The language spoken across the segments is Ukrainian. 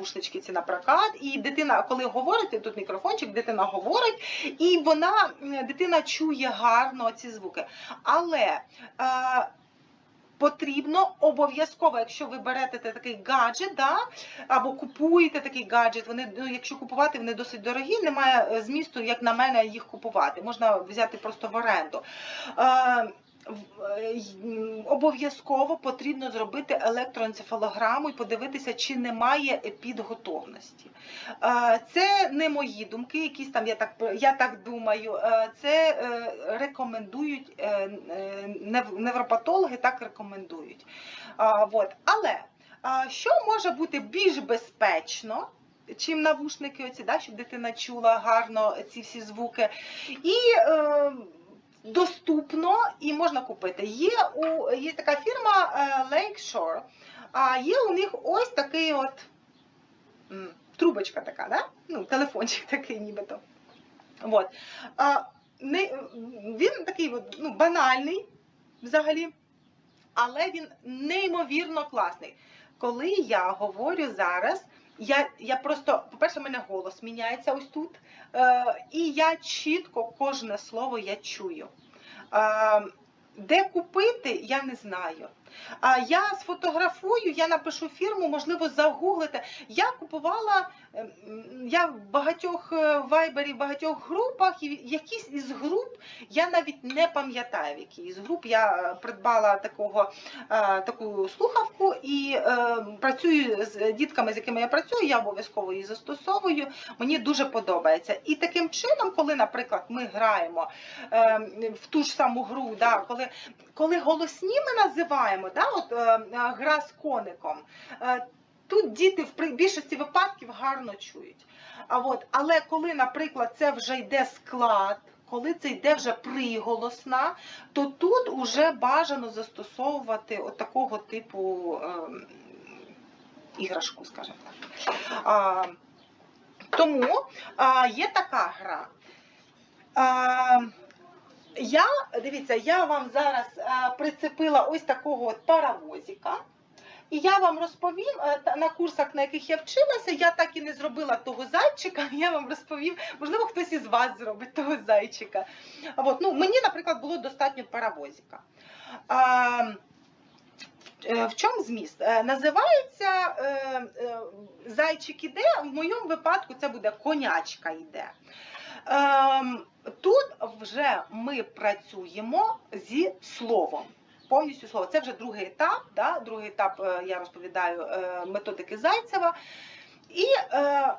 навушнички на прокат, і дитина, коли говорить, тут мікрофончик, дитина говорить, і вона, дитина чує гарно ці звуки. Але е, потрібно обов'язково, якщо ви берете такий гаджет, да, або купуєте такий гаджет, вони, ну, якщо купувати, вони досить дорогі, немає е, змісту, як на мене, їх купувати. Можна взяти просто в оренду. Е, Обов'язково потрібно зробити електроенцефалограму і подивитися, чи немає підготовності. Е, Це не мої думки, якісь там я так я так думаю. Е, Це е, рекомендують е, е, нев- невропатологи, так рекомендують. Але що може бути більш безпечно? Чим навушники оці, да, щоб дитина чула гарно ці всі звуки. І е, доступно і можна купити. Є, у, є така фірма е, Lakeshore, а є у них ось такий от трубочка така, да? ну, телефончик такий нібито. От. А, не, він такий от, ну, банальний взагалі, але він неймовірно класний. Коли я говорю зараз, я, я просто, по-перше, у мене голос міняється ось тут, е, і я чітко кожне слово я чую. Е, де купити, я не знаю. А я сфотографую, я напишу фірму, можливо, загуглите. Я купувала, я в багатьох е, вайбері, в багатьох групах, і якісь із груп я навіть не пам'ятаю, в якій із груп я е, придбала такого, е, таку слухавку і працюю з дітками, з якими я працюю, я обов'язково її застосовую. Мені дуже подобається. І таким чином, коли, наприклад, ми граємо е, в ту ж саму гру, да, коли, коли голосні ми називаємо, да, от, гра з коником. Е, Тут діти в більшості випадків гарно чують. А от, але коли, наприклад, це вже йде склад, коли це йде вже приголосна, то тут уже бажано застосовувати от такого типу ем, іграшку, скажімо так. А, тому а, є така гра. А, я, дивіться, я вам зараз а, прицепила ось такого от паровозика. І я вам розповім е, на курсах, на яких я вчилася, я так і не зробила того зайчика. Я вам розповім, можливо, хтось із вас зробить того зайчика. От, ну, мені, наприклад, було достатньо паровозика. А, е, в чому зміст? Е, Називається зайчик іде, в моєму випадку це буде конячка йде. Ем, Тут вже ми працюємо зі словом. Повністю слово. Це вже другий етап. Да? Другий етап е, я розповідаю е, методики Зайцева. І е,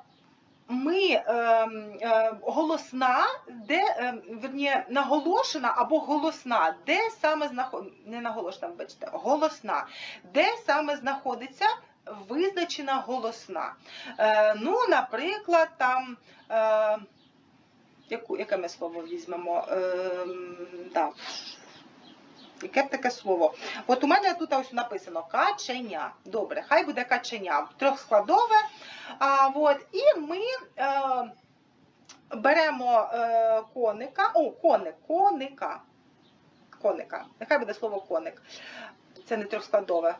ми е, е, голосна, де е, верні, наголошена або голосна, де саме знаходиться, не наголошена, вибачте, голосна, де саме знаходиться визначена голосна. Е, ну, наприклад, там. Е, яку, яке ми слово візьмемо? Е, да. Яке б таке слово? От у мене тут ось написано каченя. Добре, хай буде каченя. Трьохскладове. А, от, і ми е, беремо е, коника. О, коник, коника. Коника. Нехай буде слово коник. Це не трьохскладове.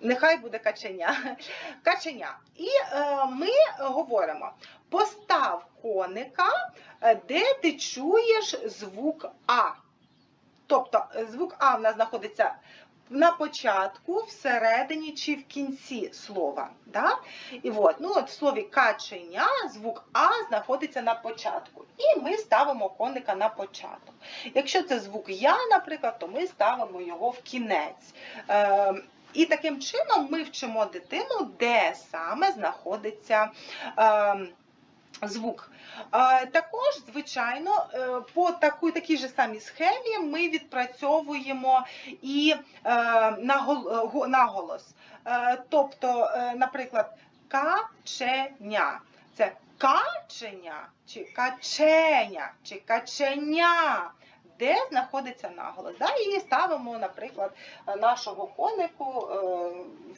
Нехай буде каченя. Каченя. І е, ми говоримо: постав коника, де ти чуєш звук А. Тобто е, звук А в нас знаходиться на початку, всередині чи в кінці слова. Да? І от, ну, от в слові каченя звук А знаходиться на початку. І ми ставимо коника на початок. Якщо це звук Я, наприклад, то ми ставимо його в кінець. Е, і таким чином ми вчимо дитину, де саме знаходиться е, звук. Також, звичайно, е, по такій, такій же самій схемі ми відпрацьовуємо і е, е, го- наголос. Тобто, наприклад, каченя. Це качення чи каченя, чи каченя. Де знаходиться наголос. Да? І ставимо, наприклад, нашого конику е,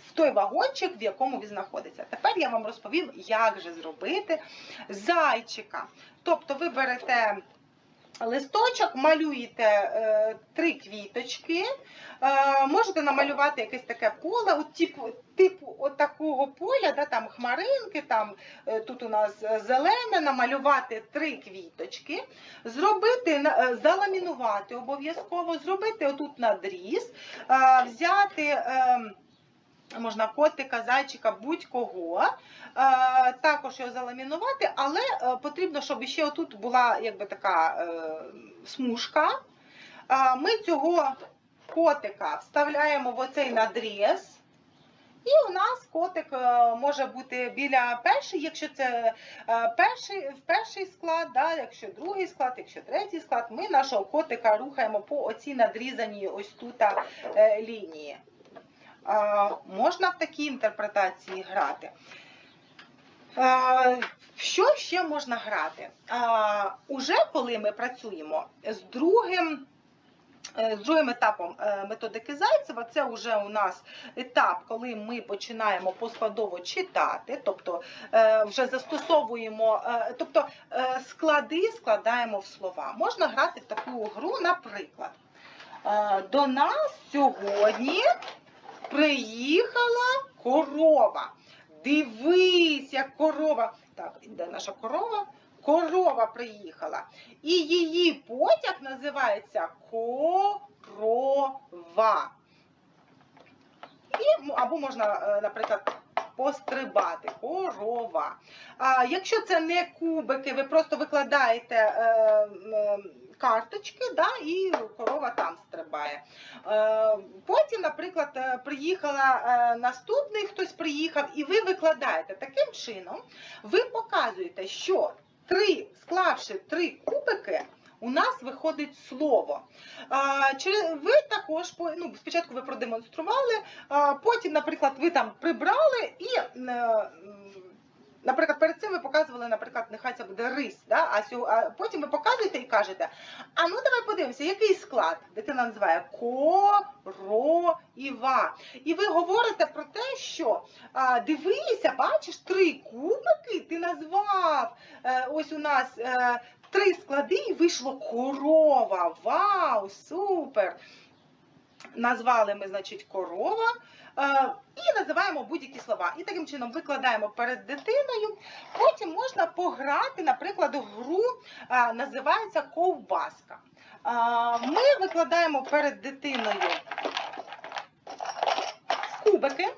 в той вагончик, в якому він знаходиться. Тепер я вам розповім, як же зробити зайчика. Тобто ви берете листочок, малюєте е, три квіточки, е, можете намалювати якесь таке поле, от типу, типу от такого поля, да, там хмаринки, там е, тут у нас зелене, намалювати три квіточки, зробити, на- заламінувати обов'язково, зробити отут надріз, взяти. Можна котика, зайчика, будь-кого. Е, також його заламінувати, але е, потрібно, щоб ще отут була якби така е, смужка. Ми цього котика вставляємо в оцей надріз. І у нас котик може бути біля перший, якщо це перший, перший склад, да, якщо другий склад, якщо третій склад, ми нашого котика рухаємо по оцій надрізаній ось тут лінії. Можна в такій інтерпретації грати. Що ще можна грати? Уже коли ми працюємо з другим. е, З другим етапом е, методики Зайцева, це вже у нас етап, коли ми починаємо поскладово читати, тобто е, вже застосовуємо, тобто склади складаємо в слова. Можна грати в таку гру, наприклад. До нас сьогодні приїхала корова. Дивись, як корова. Так, де наша корова? Корова приїхала. І її потяг називається корова. І, або можна, е, наприклад, пострибати. Корова. А якщо це не кубики, ви просто викладаєте е, м, карточки, да, і корова там стрибає. Е, Потім, наприклад, е, приїхала е, наступний, хтось приїхав, і ви викладаєте. Таким чином, ви показуєте, що три, склавши три кубики, у нас виходить слово. Ви також ну, спочатку ви продемонстрували, потім, наприклад, ви там прибрали і. Наприклад, перед цим ви показували, наприклад, нехай це буде рис, да? а, сьо- а потім ви показуєте і кажете, а ну давай подивимося, який склад дитина називає корова. І ви говорите про те, що а, дивися, бачиш, три кубики ти назвав. Е, ось у нас е, три склади і вийшло корова. Вау, супер! Назвали ми, значить, корова. Е, І називаємо будь-які слова. І таким чином викладаємо перед дитиною. Потім можна пограти, наприклад, гру називається ковбаска. Ми викладаємо перед дитиною кубики.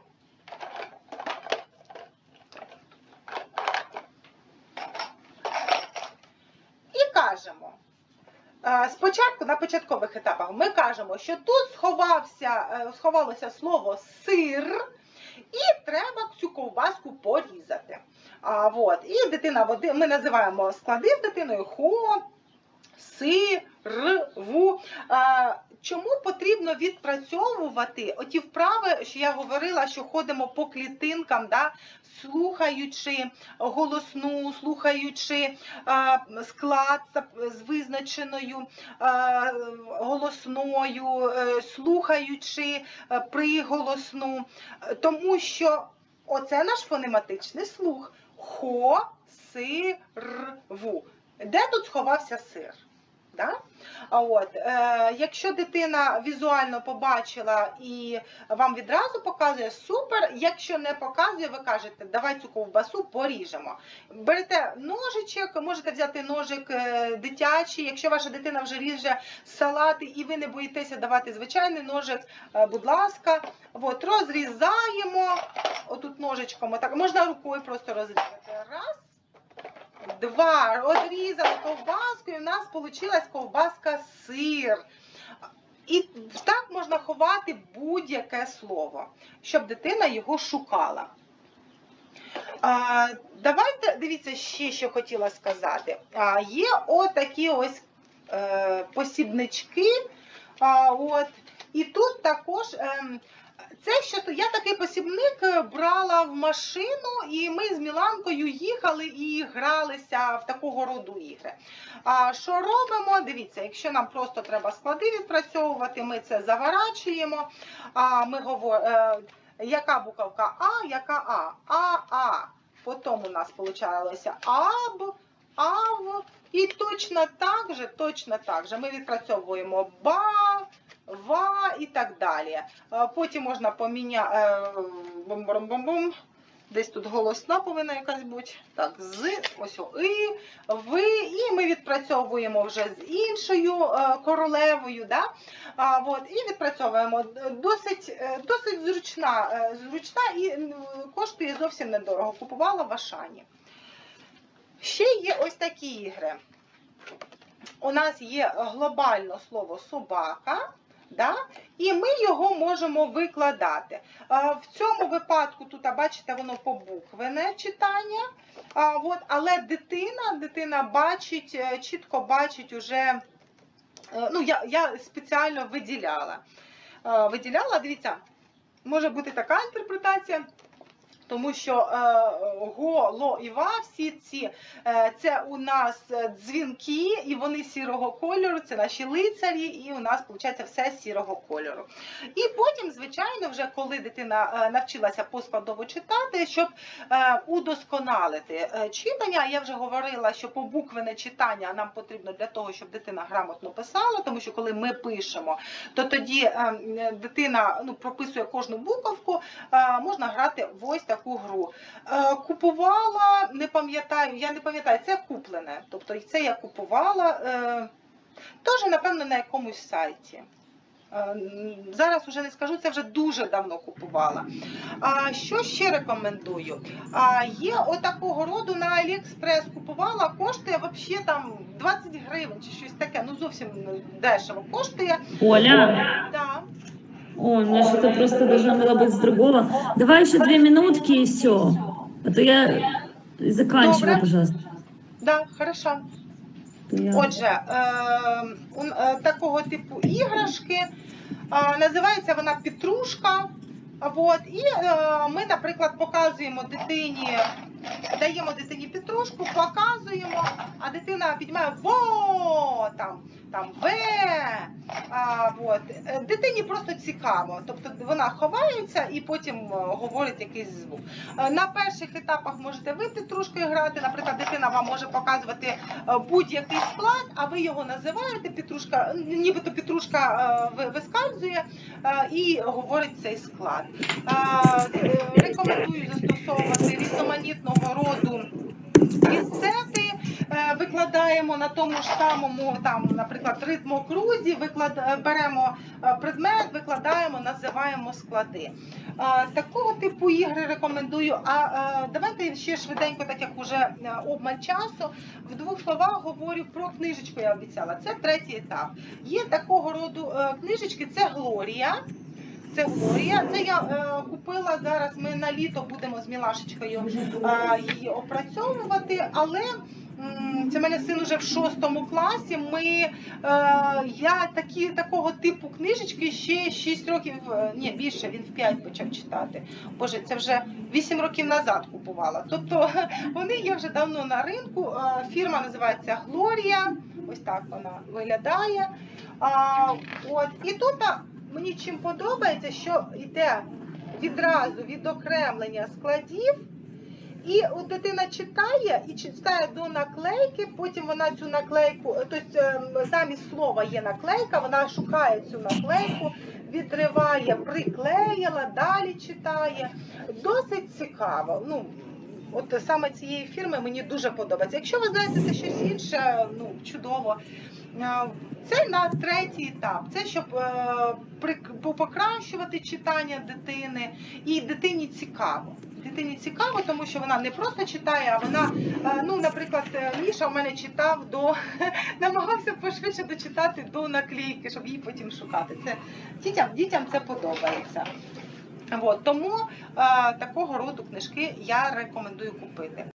І кажемо. е, Спочатку на початкових етапах ми кажемо, що тут сховався, е, сховалося слово сир, і треба цю ковбаску порізати. А, вот. І дитина ми називаємо склади з дитиною хо, си, р, чому потрібно відпрацьовувати оті вправи, що я говорила, що ходимо по клітинкам, да, слухаючи голосну, слухаючи склад з визначеною голосною, е, слухаючи е, приголосну, тому що оце наш фонематичний слух. Хо, си, р, ву. Де тут сховався сир? Да? А от, е, якщо дитина візуально побачила і вам відразу показує, супер. Якщо не показує, ви кажете, давай цю ковбасу поріжемо. Берете ножичок, можете взяти ножик е, дитячий. Якщо ваша дитина вже ріже салати і ви не боїтеся давати звичайний ножик, е, будь ласка, от, розрізаємо отут ножичком. Отак. Можна рукою просто розрізати. Раз. Два. Одрізали ковбаску, і в нас вийшла ковбаска сир. І так можна ховати будь-яке слово, щоб дитина його шукала. А, давайте, дивіться, ще що хотіла сказати. А, є отакі ось е, посібнички. А, от, і тут також. ем, це то я такий посібник е, брала в машину, і ми з Міланкою їхали і гралися в такого роду ігри. А що робимо? Дивіться, якщо нам просто треба склади відпрацьовувати, ми це заворачуємо. А ми говоримо, яка буковка А, яка А? А, А. Потім у нас вийшло АБ, ав. І точно так же, точно так же ми відпрацьовуємо ба, ва і так далі. Е, Потім можна поміняти бум-бум-бум-бум. Десь тут голосна повинна якась бути. Так, з, ось о, і, ви, і ми відпрацьовуємо вже з іншою е, королевою. Да? От, і відпрацьовуємо. Досить, е, досить зручна, е, зручна і коштує зовсім недорого. Купувала в Ашані. Ще є ось такі ігри. У нас є глобально слово собака. Да? І ми його можемо викладати. В цьому випадку тут, бачите, воно побуквене читання. Але дитина, дитина бачить, е, чітко бачить уже, е, ну, я, я спеціально виділяла. Виділяла, дивіться, може бути така інтерпретація. Тому що е, го, ло і ва, е, це у нас е, дзвінки, і вони сірого кольору, це наші лицарі, і у нас виходить все сірого кольору. І потім, звичайно, вже коли дитина е, навчилася поскладово читати, щоб е, удосконалити е, читання, я вже говорила, що побуквене читання нам потрібно для того, щоб дитина грамотно писала, тому що коли ми пишемо, то тоді е, дитина ну, прописує кожну буковку, е, можна грати в ось таку гру. Е, Купувала, не пам'ятаю, я не пам'ятаю, це куплене. Тобто це я купувала е, теж, напевно, на якомусь сайті. Е, Зараз вже не скажу, це вже дуже давно купувала. А що ще рекомендую? А, є отакого роду на Aliexpress купувала, коштує взагалі там 20 гривень чи щось таке, ну зовсім дешево коштує. Оля, Да. Ой, у меня что-то просто должна была быть с другого. Давай еще две минутки и все. А то я заканчиваю, пожалуйста. Да, хорошо. Отже, е, е, такого типу іграшки. Е, називається вона Петрушка. От, і е, ми, наприклад, показуємо дитині, даємо дитині петрушку, показуємо, а дитина піднімає во там, там ве. А, от. Е, Дитині просто цікаво. Тобто вона ховається і потім е, говорить якийсь звук. Е, На перших етапах можете ви петрушкою грати. Наприклад, дитина вам може показувати будь-який склад, а ви його називаєте петрушка, нібито петрушка вискальзує і говорить цей склад. Рекомендую застосовувати роду пінцети. Е, Викладаємо на тому ж самому, там, наприклад, ритмокрузі, виклад... е, беремо е, предмет, викладаємо, називаємо склади. Такого типу ігри рекомендую. А давайте ще швиденько, так як уже е, обмаль часу, в двох словах говорю про книжечку. Я обіцяла. Це третій етап. Є такого роду книжечки. Це Глорія. Це Глорія. Це я е, купила зараз. Ми на літо будемо з Мілашечкою е, її опрацьовувати, але. Це мене син уже в шостому класі. Ми е, я такі такого типу книжечки ще 6 років, е, ні більше він в 5 почав читати. Боже, це вже 8 років назад купувала. Тобто вони є вже давно на ринку. Е, Фірма називається Глорія. Ось так вона виглядає. А, от і тут мені чим подобається, що йде відразу відокремлення складів. І от дитина читає і читає до наклейки, потім вона цю наклейку, е, тобто ем, замість слова є наклейка, вона шукає цю наклейку, відриває, приклеїла, далі читає. Досить цікаво. Ну, от саме цієї фірми мені дуже подобається. Якщо ви знаєте це щось інше, ну чудово. Це на третій етап. Це щоб е, покращувати читання дитини, і дитині цікаво. Дитині цікаво, тому що вона не просто читає, а вона, е, ну, наприклад, е, Міша в мене читав до намагався пошвидше дочитати до наклейки, щоб її потім шукати. Це дітям, дітям це подобається. От, тому е, такого роду книжки я рекомендую купити.